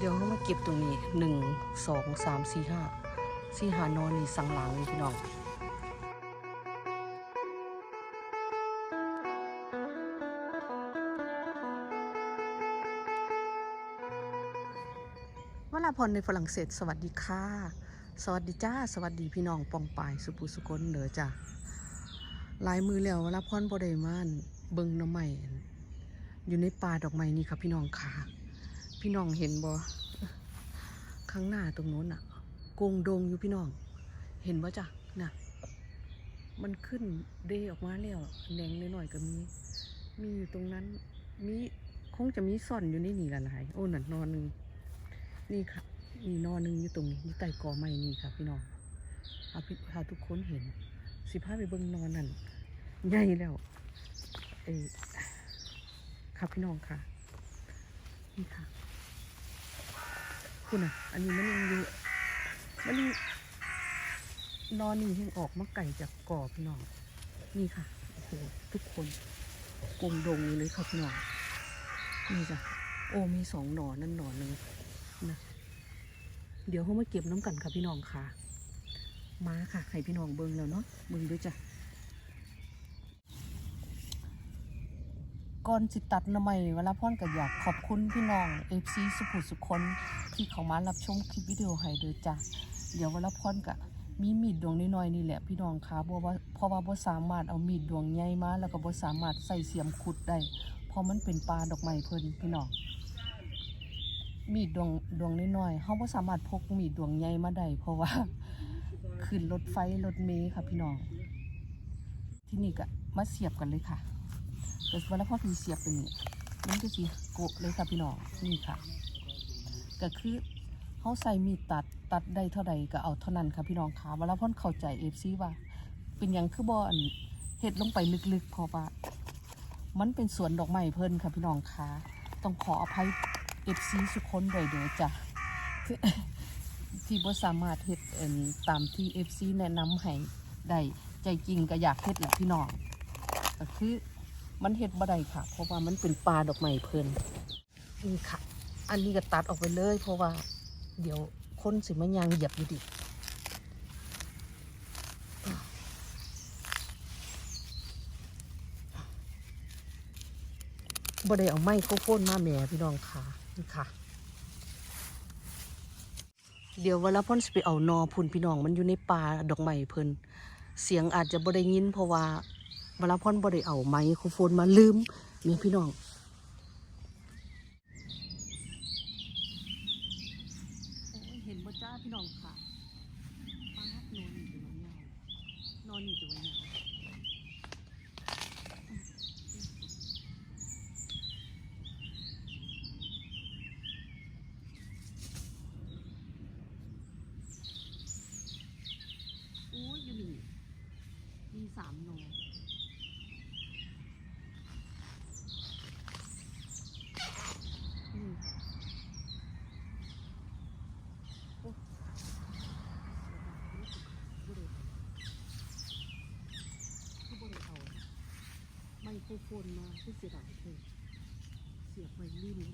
เดี๋ยวเรามาเก็บตรงนี้หนึ่งสองสามสี่ห้าสี่หานอนนี่สังหลังเลยพี่น้องวลาพรในฝรั่งเศสสวัสดีค่ะ สวัสดีจ้า สวัสดีพี่น้องปองปายสุปุสุคนเด้อจ้าลายมือแล้ววลาพรบ่ได้มานเบิงน้ำใหม่อยู่ในป่าดอกไม้นี่ครับพี่น้องค่ะ พี่น้องเห็นบ่ข้างหน้าตรงโน้นน่ะโกงดงอยู่พี่น้อง เห็นบ่จ้ะน่ะ มันขึ้นเดออกมาแล้วแหนงหน่อยๆก็มี มีอยู่ตรงนั้น มีคงจะมีซ่อนอยู่ในนี่ละหลาย โอ้นั่นนอนหนึ่งนี่ค่ะมีนอนหนึ่งอยู่ตรงนี้อยู่ใต้กอไม้นี่ค่ะ พี่น้องเอาพี่พาทุกคนเห็น สิพาไปเบิ่งนอนนั่นใหญ่แล้วเออครับพี่น้องค่ะ นี่ค่ะ คุณอะ อันนี้มันยังอยู่มันยังนอนนี่ยังออกมาไก่จากกอพี่น้องนี่ค่ะโอ้โหทุกคนกลมดงเลยค่ะพี่น้องนี่จ้ะโอ้มีสองหนอนนั่นหนอนหนึ่งนะเดี๋ยวเขามาเก็บน้ำกันค่ะพี่น้องค่ะ มาค่ะให้พี่น้องเบิ่งแล้วเนาะเบิ่งด้วยจ้ะก่อนสิตัดน้ำใหม่เวลาพ่อนก็อยากขอบคุณพี่น้องเอฟซีสุขุสุขคน ที่เขามารับชมคลิปวิดีโอให้ด้วยจ้ะเดี๋ยวเวลาพ่อนก็มีมีดดวงน้อยๆนี่แหละพี่น้องค่ะเพราะว่าเพราะว่าบ่สามารถเอามีดดวงใหญ่มาแล้วก็บ่สามารถใส่เสียมขุดได้เพราะมันเป็นปลาดอกไม้เพิ่นพี่น้องมีดดวงดวงน้อยๆเขาบ่สามารถพกมีดดวงใหญ่มาได้เพราะว่าขึ้นรถไฟรถเมล์ค่ะพี่น้อง ที่นี่ก็มาเสียบกันเลยค่ะแต่เวลาพ่อพี่เสียบเป็นนี่มันก็สิโกะเลยค่ะพี่น้องนี่ค่ะ ก็คือเขาใส่มีดตัดตัดได้เท่าใดก็เอาเท่านั้นค่ะพี่น้องค่ะเวลาพ่อเข้าใจเอฟซีว่า เป็นหยังคือบอันเฮ็ดลงไปลึกๆเพราะว่ามันเป็นสวนดอกไม้เพิ่นค่ะพี่น้องค่ะต้องขออภัยเอฟซีสุกคนโดยเด้อจ้ะที่บ่สามารถเฮ็ดตามที่เอฟซีแนะนำให้ได้ใจจริงก็อยากเฮ็ดแหละพี่น้องก็คือมันเฮ็ดบ่ได้ค่ะ เพราะว่ามันเป็นปลาดอกไม้เพิ่นนี่ค่ะ อันนี้ก็ตัดออกไปเลย เพราะว่า เดี๋ยวคนสิมายางเหยียบอยู่ดิบ่ได้เอาไม้ข้าโค่นมาแหม่พี่น้องค่ะนี่ค่ะ เดี๋ยวเวลาพ่นสิไปเอานอพุ่นพี่น้องมันอยู่ในป่าดอกไม้เพิ่นเสียงอาจจะบ่ได้ยินเพราะว่าเวลาพ่นบ่ได้เอาไม้โครโฟนมาลืมเนี่ยพี่น้องเห็นบ่จ้าพี่น้องค่ะป้านอนอยู่ตรงนี้นอนอยู่ตรงนี้โอ้ยอยู่นี่มี สามนอนี่ค่ะโอ้บ่ได้คือบ่ได้เอาไมโครโฟนมาคือเสียดายเธอเสียบไว้ลื่นนี่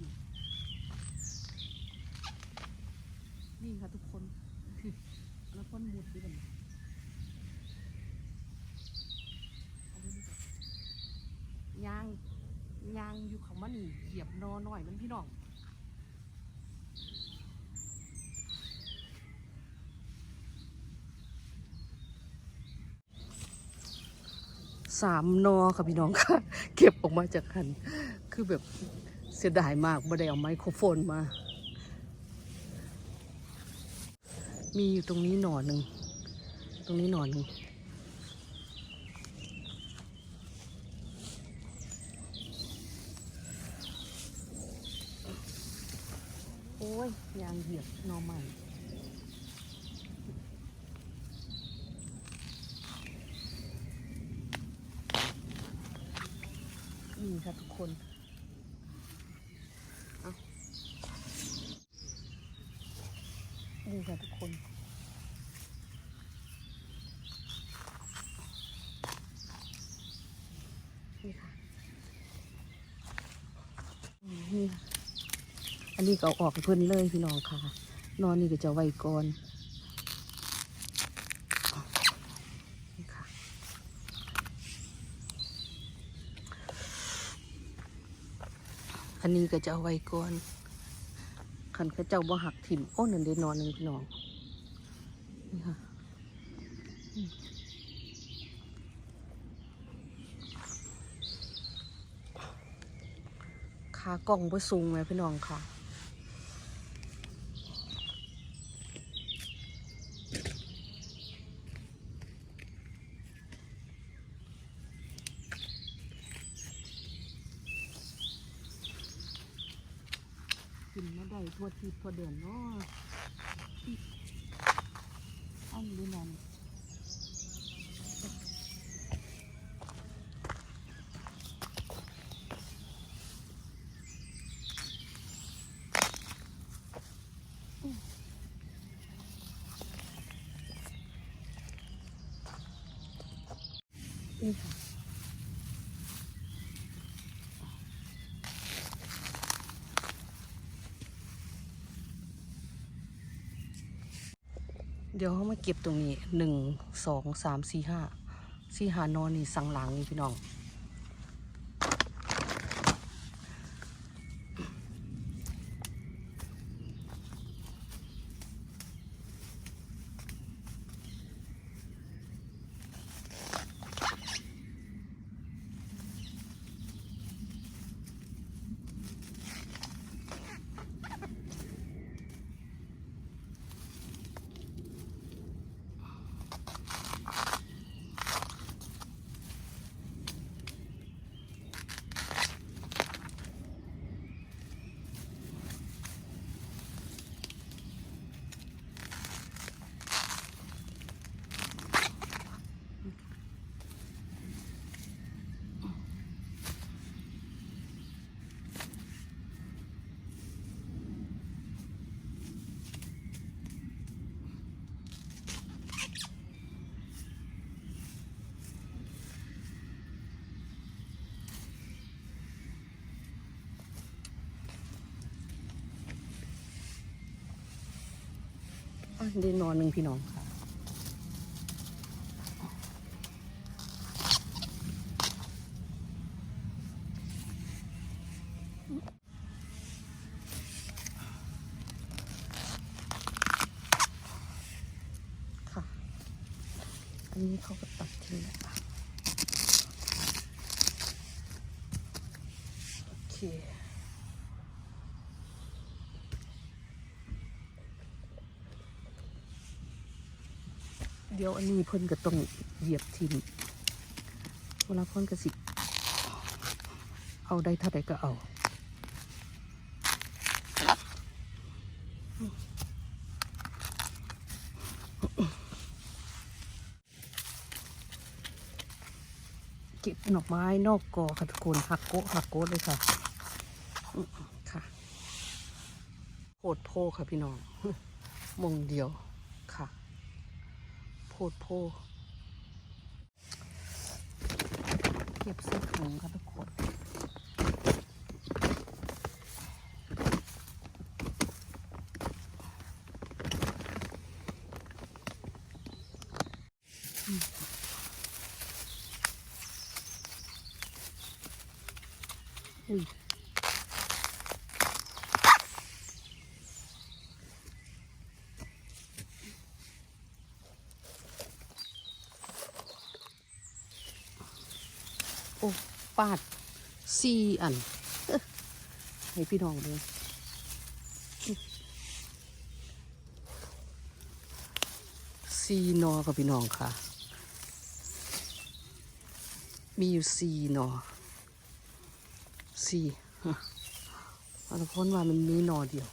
นี่ค่ะทุกคนแล้วพ่นมุดด้วยกัน เอาไว้นี่ก่อนยางยางอยู่ของมั นี่เหยียบนอหน่อยมันพี่น้องสามนอค่ะพี่น้องค่ะ เก็บออกมาจากคัน คือแบบเสียดายมากไม่ได้เอาไมโครโฟนมา มีอยู่ตรงนี้หน่อหนึ่ง ตรงนี้หน่อหนึ่ง อ้ยยางเหยียบนอใหม่นี่ค่ะทุกคนเอานี่ค่ะทุกคน นี่ค่ะนี่ค่ะอันนนี้ก็ออกเพิ่นเลยพี่น้องค่ะ นอนนี่ก็จะไว้ก่อนนี่ค่ะอันนี้ก็จะเอาไว้ก่อนขันข้าเจ้าบ่หักถิ่มโอ้นั่นเดนอนหนึ่งพี่น้องนี่ค่ะขากล่องบ่สูงไหมพี่น้องค่ะ กินมาได้ทั่วทีทั่วเดือนเนาะอันนี้นั่นนี่ค่ะ เดี๋ยวเขามาเก็บตรงนี้หนึ่งสองสามสี่ห้าสี่หานอนนี่สังหลังนี่พี่น้อง ด้นอนหนึ่งพี่น้องค่ะ ค่ะ อันนี้เขาก็ตัดทิ้งแล้วค่ะโอเค เดี๋ยวอันนี้เพิ่นก็ต้องเหยียบทิมเวลาเพิ่นก็สิ เอาได้เท่าใดก็เอาเก็บหน่อไม้นอกกอค่ะทุกคนหักโกะหักโกะเลยค่ะค่ะโพดโพค่ะพี่น้องมงเดียวค่ะ โพดโพ เก็บใส่ถุงค่ะทุกคนอุ้ยโปาดสี่อัน ให้พี่น้องเลยสี่นอกับพี่น้องค่ะ มีอยู่สี่นอสี่ะอันพ้นว่ามันมีนอเดียว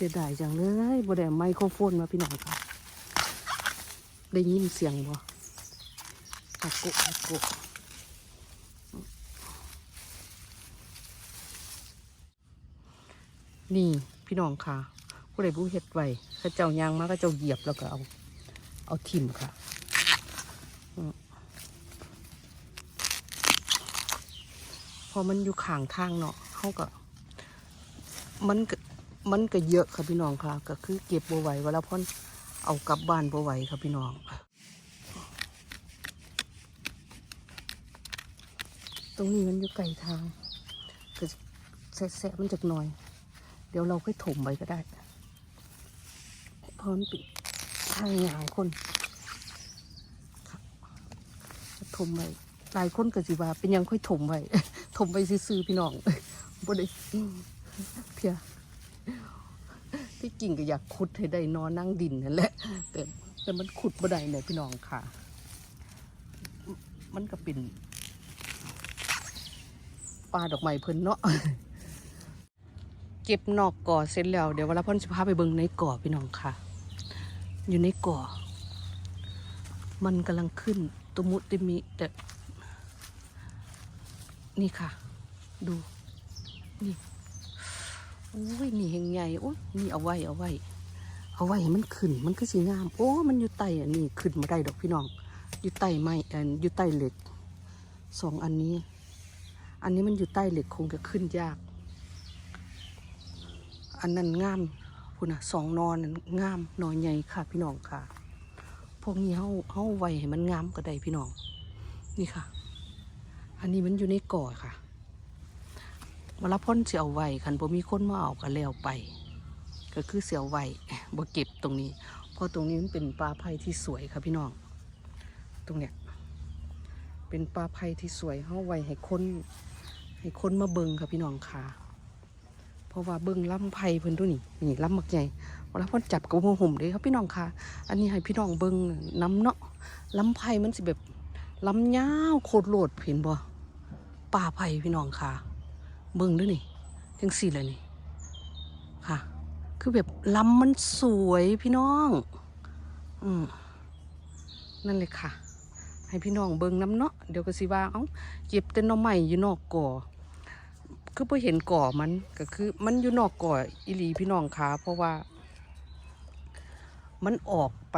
เสียดายจังเลยบ่ได้ไมโครโฟนมาพี่น้องค่ะได้ยินเสียงบ่ฮักโกะฮักโกะนี่พี่น้องค่ะผู้ใดผู้เฮ็ดไว้เขาเจ้ายางมาก็เจ้าเหยียบแล้วก็เอา เอาทิ่มค่ะพอมันอยู่ข้างทางเนาะเขาก็ มันก็ มันก็เยอะค่ะพี่น้องค่ะ ก็คือเก็บบัวไหวเวลาพ่อนเอากลับบ้านบัวไหวค่ะพี่น้องตรงนี้มันอยู่ไกลทางก็แสะมันจากหน่อย เดี๋ยวเราค่อยถมไว้ก็ได้พราะมันป็นทางยางคนค่ะถมไว้หลายคนก็สิว่าเป็นยังค่อยถมไว้ถมไว้ซื่อๆพี่น้องบ่ได้เพีย ที่งก็อยากขุดให้ได้นอนนั่งดินนั่นแหละ แต่แต่มันขุดบ่ได้เนี่ยพี่น้องค่ะ มันก็เป็นปลาดอกไม้เพิ่นเนาะเก็บนอกก่อเสร็จแล้ว เดี๋ยวเวลาพ่อนจะพาไปเบิ่งในก่อพี่น้องค่ะ อยู่ในก่อ มันกำลังขึ้นตุมุติมิแต่นี่ค่ะ ดู นี่ อ้ยนี่แหงใหญ่โอ้ยนี่เอาไว้เอาไว้ เอาไว้ให้มันขึ้น มันก็สีงาม โอ้ มันอยู่ใต้อันนี้ขึ้นมาได้ดอกพี่น้อง อยู่ใต้ไม้อันอยู่ใต้เหล็กสองอันนี้ อันนี้มันอยู่ใต้เหล็กคงจะขึ้นยาก อันนั้นงามคุณนะสองนอนนั้นงามนอนใหญ่ค่ะ พี่น้องค่ะ พวกนี้เฮาเฮาไว้ให้มันงามก็ได้พี่น้อง นี่ค่ะ อันนี้มันอยู่ในก่อค่ะ วลาพ่นเสียวไว้คันบ่มีคนมาเอาก็แล้วไป ก็คือเสียวไว้บ่เก็บตรงนี้ เพราะตรงนี้มันเป็นปลาไผ่ที่สวยค่ะพี่น้อง ตรงเนี้ยเป็นปลาไผ่ที่สวยเฮาไว้ให้คนให้คนมาเบิ่งค่ะพี่น้องค่ะ เพราะว่าเบิ่งลำไผ่เพิ่นตัวนี้นี่ลำมักใหญ่เวลาพ่นจับกับหัวห่มเด้ครับพี่น้องค่ะ อันนี้ให้พี่น้องเบิ่งน้ำเนาะลำไผ่มันสิแบบลำยาวโคตรโหลดเห็นบ่ป่าไผ่พี่น้องค่ะ เบิ่งด้วยนี่จังสี่เลยนี่ ค่ะ คือแบบลำมันสวยพี่น้อง อืมนั่นเลยค่ะ ให้พี่น้องเบิ่งน้ำเนาะเดี๋ยวก็สิว่าเอ้าเก็บแต่น่อไม้อยู่นอกก่อ คือพอเห็นก่อมันก็คือ มันอยู่นอกก่ออีหลีพี่น้องค่ะ เพราะว่า มันออกไป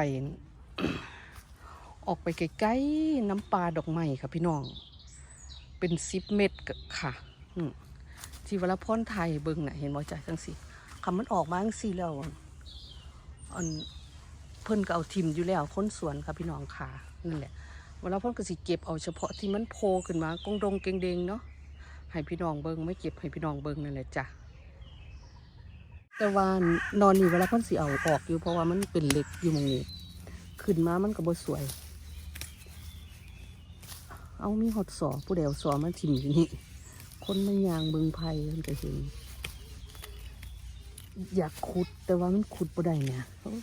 ออกไปใกล้ๆน้ำปลาดอกไม้ค่ะพี่น้อง เป็นสิบเม็ดกะค่ะ อืม ที่วรพรไทยเบิ่งน่ะเห็นบ่จ่ายจังสิคำมันออกมาจังสี่แล้วอันเพิ่นก็เอาทิมอยู่แล้วค้นสวนค่ะพี่น้องค่ะนั่นแหละเวลาพ่นก็สิเก็บเอาเฉพาะที่มันโผล่ขึ้นมากงดงเกงเดงเนาะให้พี่น้องเบิงไม่เก็บให้พี่น้องเบิงนั่นแหละจ้ะแต่ว่านอนนี่เวลาพ่นสีเอาออกอยู่เพราะว่ามันเป็นเหล็กอยู่มองนี้ขึ้นมามันก็บ่สวย เอามีหดสอผู้เดวสอมันถิ่มอยู่นี่ คนมันยางเบิงไผ่มันก็เห็นอยากขุดแต่ว่ามันขุดบ่ได้เนี่ยโอ้ย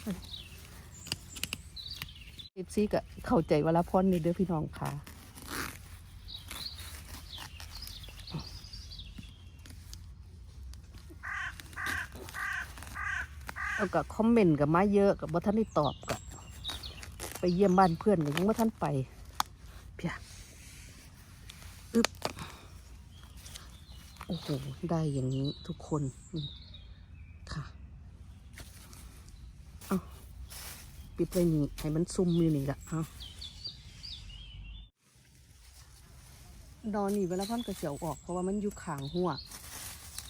เอฟซีก็เข้าใจเวลาพ่นนี่เด้อพี่น้องค่ะแล้วก็คอมเมนต์กับมาเยอะกับว่าท่านได้ตอบกับไปเยี่ยมบ้านเพื่อนก็ยังว่าท่านไปเพียอึบ โอ้โห ได้อย่างนี้ทุกคนนี่ค่ะ เอาปิดไว้นี่ให้มันซุ่มอยู่นี่ละเอาดอนนี่เวลาพันกระเสียวออกเพราะว่ามันอยู่ขางหัว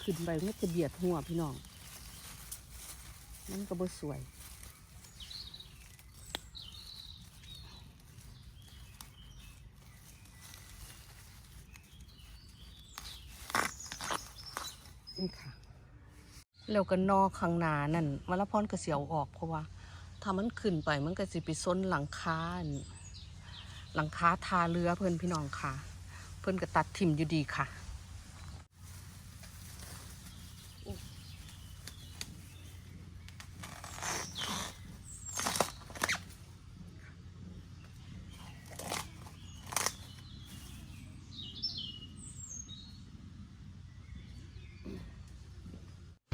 ขึ้นไปมันจะเบียดหัวพี่น้อง มันก็บ่สวย นี่ค่ะ แล้วก็นอกข้างหน้านั่นมะละพรก็เสียวออกเพราะว่า ถ้ามันขึ้นไปมันก็สิไปซนหลังคาหลังคาทาเรือเพื่อนพี่น้องค่ะ เพื่อนก็ตัดทิมอยู่ดีค่ะ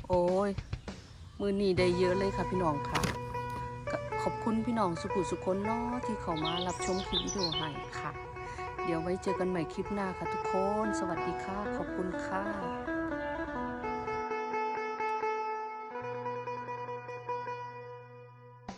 โอ้ย มือนี้ได้เยอะเลยค่ะพี่น้องค่ะ ขอบคุณพี่น้องสุขุสุคนเนาะที่เขามารับชมคลิปวิดีโอให้ค่ะ เดี๋ยวไว้เจอกันใหม่คลิปหน้าค่ะทุกคน สวัสดีค่ะ ขอบคุณค่ะ